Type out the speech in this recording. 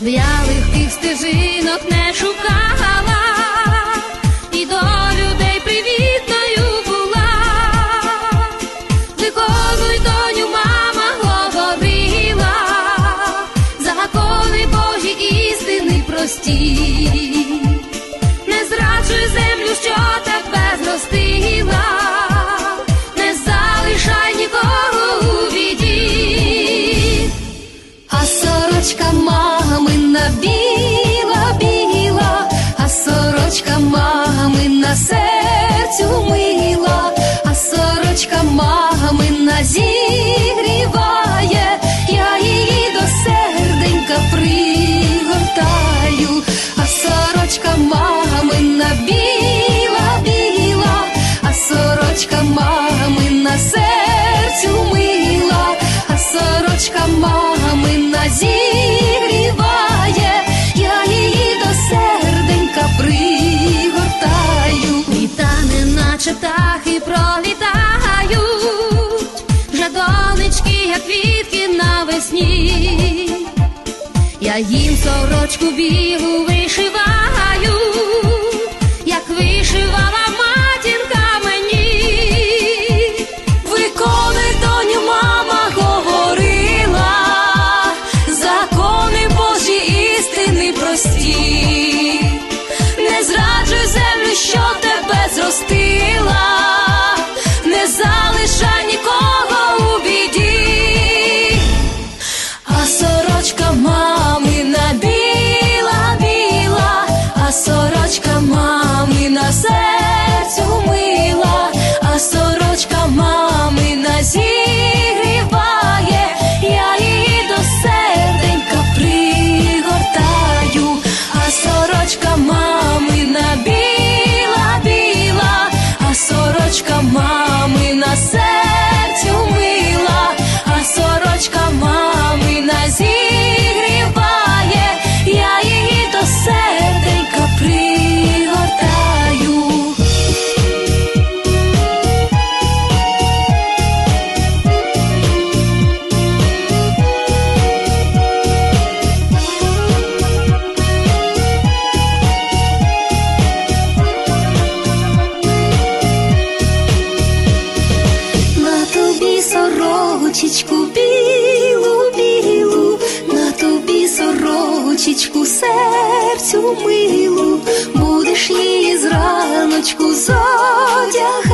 легких стежинок не шукала, і до людей привітною була. Виконуй, доню, мама говорила, закони Божі істини прості. Не зраджуй землю, що тебе зростила, не залишай нікого у біді. А сорочка мамина біла, біла, а сорочка мамина серцю мила, наче птахи пролітають, вже донечки, як квітки навесні. Я їм сорочку білу вишиваю, серцю милу, будеш її зраночку зодягати.